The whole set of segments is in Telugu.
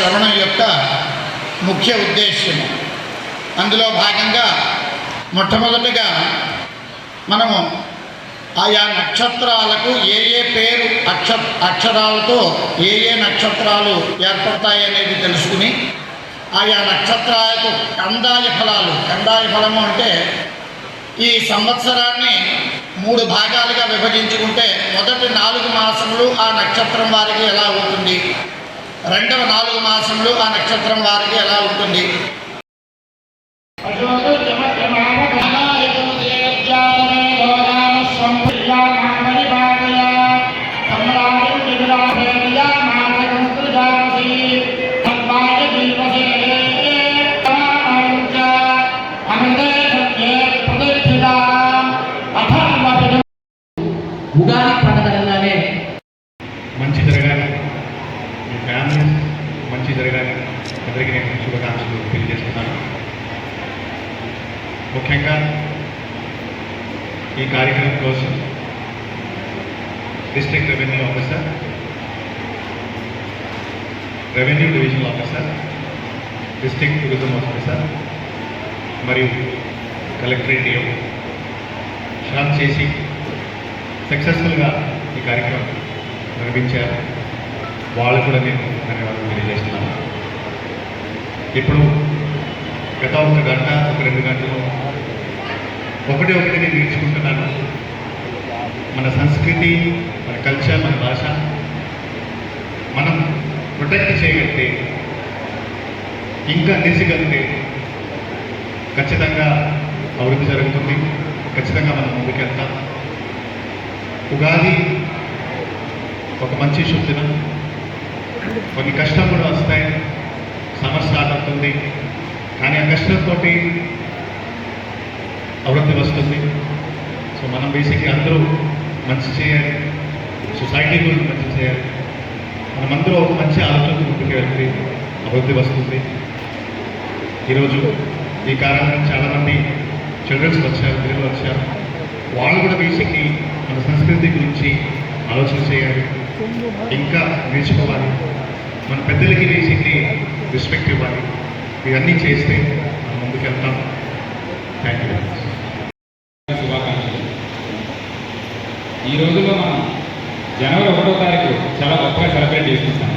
శ్రవణం యొక్క ముఖ్య ఉద్దేశ్యము. అందులో భాగంగా మొట్టమొదటిగా మనము ఆయా నక్షత్రాలకు ఏ ఏ పేరు అక్ష అక్షరాలతో ఏ ఏ నక్షత్రాలు ఏర్పడతాయి అనేది తెలుసుకుని ఆయా నక్షత్రాలకు కందాయ ఫలాలు కందాయ ఫలము అంటే ఈ సంవత్సరాన్ని మూడు భాగాలుగా విభజించుకుంటే మొదటి నాలుగు మాసములు ఆ నక్షత్రం వారికి ఎలా ఉంటుంది? రెండవ నాలుగు మాసములు ఆ నక్షత్రం వారికి ఎలా ఉంటుంది? ఉగాది పండుగ మంచి జరగాలి. ఫ్యామిలీ మంచి జరగాలని అందరికీ నేను శుభాకాంక్షలు తెలియజేస్తున్నాను. ముఖ్యంగా ఈ కార్యక్రమం కోసం district revenue officer revenue divisional officer district tourism officer మరియు కలెక్టరేట్ డిఓ చేసి సక్సెస్ఫుల్గా ఈ కార్యక్రమం నిర్వహించారు. వాళ్ళు కూడా నేను ధన్యవాదాలు తెలియజేస్తున్నాను. ఇప్పుడు గత ఒక గంట ఒక రెండు గంటలు ఒకటి ఒకటి నేను నేర్చుకుంటున్నాను మన సంస్కృతి మన కల్చర్ మన భాష మనం ప్రొటెక్ట్ చేయగలిగితే ఇంకా నిలిచగలిగితే ఖచ్చితంగా అభివృద్ధి జరుగుతుంది. ఖచ్చితంగా మనం ముందుకెళ్తాం. ఉగాది ఒక మంచి శుద్ధిన కొన్ని కష్టం కూడా వస్తాయి. సమస్య స్టార్ట్ అవుతుంది. కానీ ఆ కష్టంతో అభివృద్ధి వస్తుంది. సో మనం బేసిక్గా అందరూ మంచి చేయాలి. సొసైటీ గురించి మంచి చేయాలి. మనమందరూ ఒక మంచి ఆలోచన ముందుకు వెళ్తే అభివృద్ధి వస్తుంది. ఈరోజు ఈ కారణంగా చాలామంది చిల్డ్రన్స్ వచ్చారు పిల్లలు వచ్చారు. వాళ్ళు కూడా బేసిక్లీ మన సంస్కృతి గురించి ఆలోచన చేయాలి. ఇంకా నేర్చుకోవాలి. మన పెద్దలకి వేసింది రెస్పెక్ట్ ఇవ్వాలి. ఇవన్నీ చేస్తే మనం ముందుకెళ్తాం థ్యాంక్ యూ శుభాకాంక్షలు. ఈ రోజుల్లో మనం జనవరి ఒకటో తారీఖు చాలా గొప్పగా సెలబ్రేట్ చేసుకుంటాం.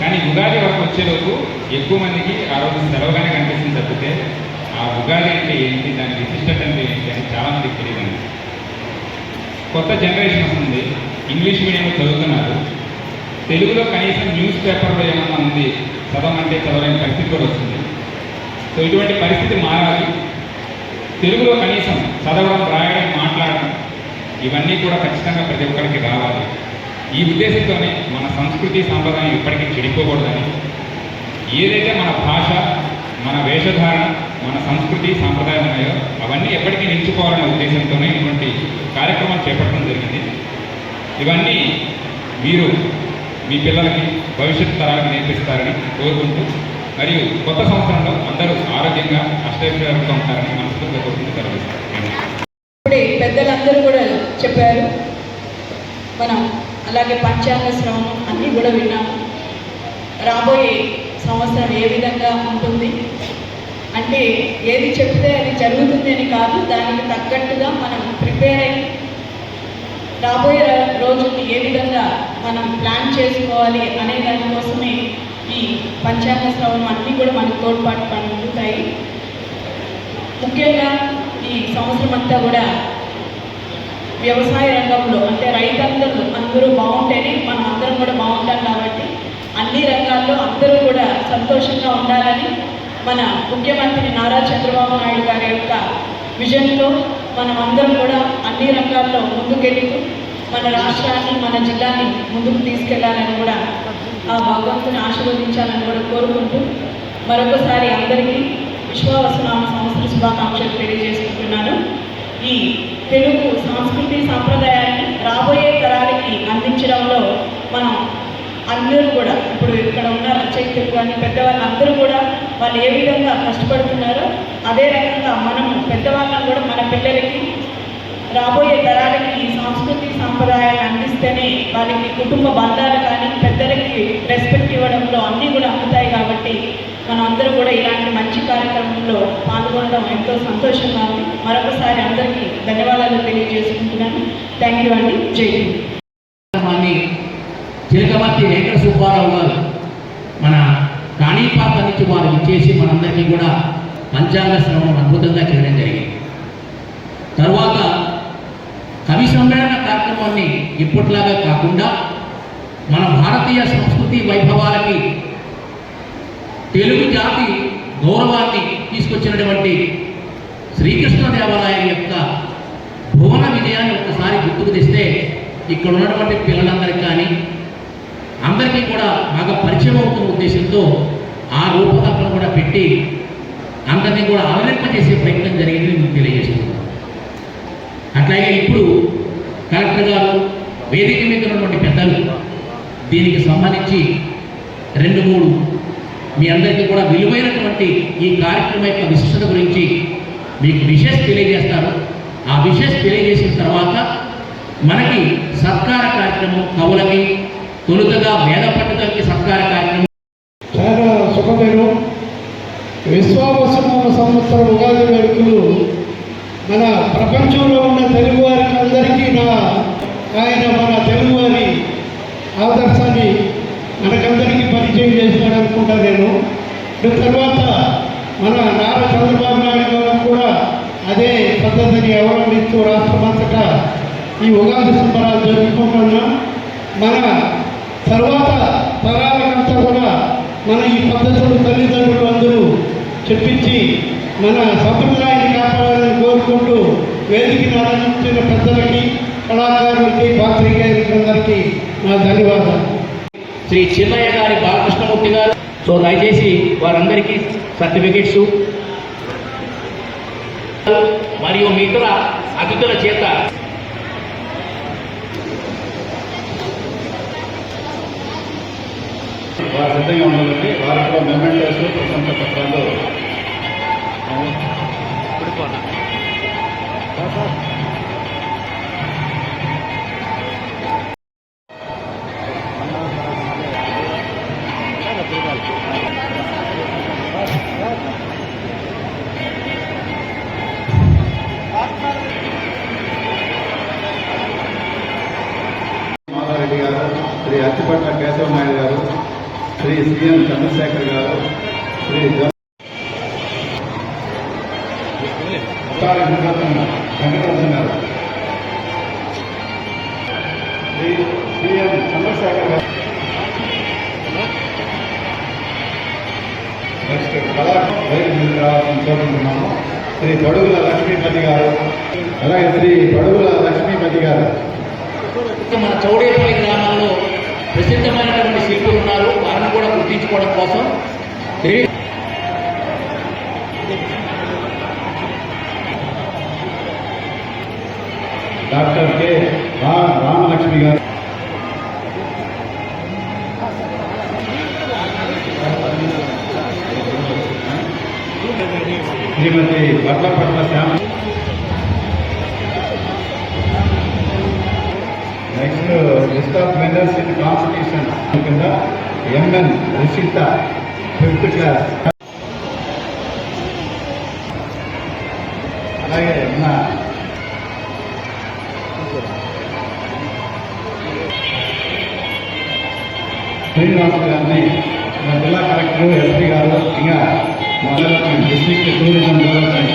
కానీ ఉగాది వరకు వచ్చేలోపు ఎక్కువ మందికి ఆ రోజు సెలవుగానే కనిపిస్తుంది తప్పితే ఆ ఉగాది అంటే ఏంటి దాని విశిష్టత అంటే ఏంటి అని చాలామందికి తెలియదండి. కొత్త జనరేషన్ వస్తుంది. ఇంగ్లీష్ మీడియంలో చదువుతున్నారు. తెలుగులో కనీసం న్యూస్ పేపర్లో ఏమన్నా ఉంది? చదవమంటే చదవలేని పరిస్థితి కూడా వస్తుంది. సో ఇటువంటి పరిస్థితి మారాలి. తెలుగులో కనీసం చదవడం రాయడం మాట్లాడడం ఇవన్నీ కూడా ఖచ్చితంగా ప్రతి ఒక్కరికి రావాలి. ఈ ఉద్దేశంతోనే మన సంస్కృతి సాంప్రదాయం ఇప్పటికీ చెడిపోకూడదని. ఏదైతే మన భాష మన వేషధారణ మన సంస్కృతి సాంప్రదాయం ఉన్నాయో అవన్నీ ఎప్పటికీ నిలుచుకోవాలనే ఉద్దేశంతోనే ఇటువంటి కార్యక్రమం చేపట్టడం జరిగింది. ఇవన్నీ మీరు మీ పిల్లలకి భవిష్యత్ తరాలకు నేర్పిస్తారని కోరుకుంటూ మరియు కొత్త సంవత్సరంలో అందరూ ఆరోగ్యంగా అష్టైశ్వర్యంగా ఉంటారని మనస్ఫూర్తిగా కోరుకుంటూ సెలవిస్తాను. పెద్దలందరూ కూడా చెప్పారు. మనం అలాగే పంచాంగ శ్రమం అన్నీ కూడా విన్నాము. రాబోయే సంవత్సరం ఏ విధంగా ఉంటుంది? అంటే ఏది చెప్తే అది జరుగుతుంది అని కాదు దానికి తగ్గట్టుగా మనం ప్రిపేర్ అయ్యి రాబోయే రోజుల్ని ఏ విధంగా మనం ప్లాన్ చేసుకోవాలి అనే దానికోసమే ఈ పంచాంగ శ్రవణం అన్నీ కూడా మనకు తోడ్పాటు పడుతాయి ముఖ్యంగా ఈ సంవత్సరం అంతా కూడా వ్యవసాయ రంగంలో అంటే రైతందరూ అందరూ బాగుంటేనే మనం అందరం కూడా బాగుంటాం కాబట్టి అన్ని రంగాల్లో అందరూ కూడా సంతోషంగా ఉండాలని మన ముఖ్యమంత్రి నారా చంద్రబాబు నాయుడు గారి యొక్క విజన్లో మనం అందరం కూడా అన్ని రంగాల్లో ముందుకెళ్ళి మన రాష్ట్రాన్ని మన జిల్లాని ముందుకు తీసుకెళ్ళాలని కూడా ఆ భగవంతుని ఆశీర్వదించాలని కూడా కోరుకుంటూ మరొకసారి అందరికీ విశ్వావసనామ సంవత్సర శుభాకాంక్షలు తెలియజేసుకుంటున్నాను. ఈ తెలుగు సంస్కృతి సాంప్రదాయాన్ని రాబోయే తరాలకి అందించడంలో మనం అందరూ కూడా ఇప్పుడు ఇక్కడ ఉన్న రచయితలు కానీ పెద్దవాళ్ళు అందరూ కూడా వాళ్ళు ఏ విధంగా కష్టపడుతున్నారో అదే రకంగా మనం పెద్దవాళ్ళం కూడా మన పిల్లలకి రాబోయే తరాలకి ఈ సంస్కృతి సాంప్రదాయాలు అందిస్తేనే వాళ్ళకి కుటుంబ బంధాలు కానీ పెద్దలకి రెస్పెక్ట్ ఇవ్వడంలో అన్నీ కూడా అందుతాయి మనం అందరూ కూడా ఇలాంటి మంచి కార్యక్రమంలో పాల్గొనడం ఎంతో సంతోషంగా ఉంది. మరొకసారి అందరికీ ధన్యవాదాలు తెలియజేసుకుంటున్నాను. థ్యాంక్ యూ అండి. జై చిలకమర్తి వెంకట సుబ్బారావు గారు మన కాణిపాక నుంచి వారు ఇచ్చేసి మనందరికీ కూడా పంచాంగ శ్రమం అద్భుతంగా చేయడం జరిగింది. తర్వాత కవి సమ్మేళన కార్యక్రమాన్ని ఇప్పట్లాగా కాకుండా మన భారతీయ సంస్కృతి వైభవాలకి తెలుగు జాతి గౌరవాన్ని తీసుకొచ్చినటువంటి శ్రీకృష్ణదేవరాయల యొక్క భువన విజయాన్ని ఒకసారి గుర్తుకు తెస్తే ఇక్కడ ఉన్నటువంటి పిల్లలందరికీ కానీ అందరికీ కూడా బాగా పరిచయం అవుతున్న ఉద్దేశంతో ఆ రూపకల్పన కూడా పెట్టి అందరినీ కూడా ఆవరింపజేసే ప్రయత్నం జరిగింది మీకు తెలియజేస్తున్నాను అట్లాగే ఇప్పుడు కలెక్టర్ గారు వేదిక మీద ఉన్నటువంటి పెద్దలు దీనికి సంబంధించి రెండు మూడు మీ అందరికీ కూడా విలువైనటువంటి ఈ కార్యక్రమం యొక్క విశిష్టత గురించి మీకు విషెస్ తెలియజేస్తారు. ఆ విషెస్ తెలియజేసిన తర్వాత మనకి సత్కార కార్యక్రమం కవులకి తొలుతగా వేద పండితులకి సత్కార కార్యక్రమం చాలా శుభదినం విశ్వావసనామ సంవత్సరం ఉగాది వేడుకలు మన ప్రపంచంలో ఉన్న తెలుగు వారికి అందరికీ నా ఆయన మన తెలుగువారి ఆదర్శాన్ని మనకందరికీ పరిచయం చేసినాడు అనుకుంటా నేను. తర్వాత మన నారా చంద్రబాబు నాయుడు గారు కూడా అదే పద్ధతిని అవలంబిస్తూ రాష్ట్రమంతటా ఈ ఉగాది సంబరాలు జరుపుకుంటున్నాం. మన తర్వాత తరాలకంతా కూడా మన ఈ పద్ధతులు తల్లిదండ్రులు అందరూ చెప్పించి మన సంప్రదాయాన్ని కాపాడాలని కోరుకుంటూ వేదికను ఆనందించిన పెద్దలకి కళాకారులకి పాత్రికేయులకి అందరికీ నా ధన్యవాదాలు. శ్రీ చిన్నయ్య గారి బాలకృష్ణమూర్తి గారు. సో దయచేసి వారందరికీ సర్టిఫికెట్స్ మరియు మిగతా అతిథుల చేత వారు సిద్ధంగా ఉండాలండి. వారికి కూడా మెమెంటోస్ ప్రశంస పత్రాలు మాధారెడ్డి గారు శ్రీ అచ్చిపట్ల కేశవ నాయుడు గారు శ్రీ సిఎం చంద్రశేఖర్ గారు శ్రీ నెక్స్ట్ కళా వైద్యులు రావాలని కోరుకుంటున్నాము శ్రీ బడుగుల లక్ష్మీపతి గారు అలాగే శ్రీ బడుగుల లక్ష్మీపతి గారు మన చౌడేపల్లి గ్రామంలో ప్రసిద్ధమైనటువంటి శిల్పులు ఉన్నారు వారిని కూడా గుర్తించుకోవడం కోసం డాక్టర్ కె రా- రామలక్ష్మి గారు Shrimati Vadlapatla Shyama. Next list of medals in competition కింద M N Rushitha fifth class అలాగే మన శ్రీనివాస గారిని మన జిల్లా కలెక్టర్ ఎస్పీ గారు ఇంకా మా డిస్ట్రిక్ట్ టూరిజం డెవలప్మెంట్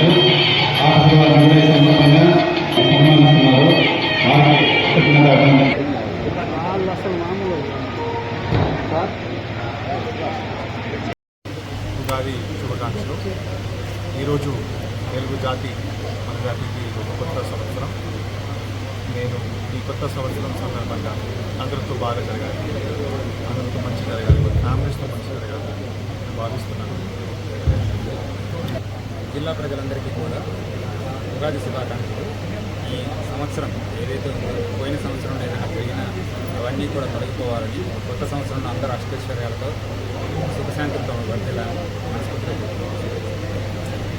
సందర్భంగా సన్మానిస్తున్నారు. ఉగాది శుభాకాంక్షలు. ఈరోజు తెలుగు జాతి మన జాతికి ఒక కొత్త సంవత్సరం. నేను ఈ కొత్త సంవత్సరం సందర్భంగా అందరితో బాగా జరగాలి. అందరితో మంచి జరగాలి. ఫ్యామిలీస్తో మంచి జరగాలి భావిస్తున్నాను. జిల్లా ప్రజలందరికీ కూడా ఉగాది శుభాకాంక్షలు ఈ సంవత్సరం ఏదైతే ఉందో పోయిన సంవత్సరం ఏదైనా జరిగిన అవన్నీ కూడా తొలగిపోవాలని కొత్త సంవత్సరంలో అందరూ అష్టైశ్వర్యాలతో సుఖశాంతులతో వర్తిల్లాలని మనస్ఫూర్తిగా కోరుకుంటున్నాను.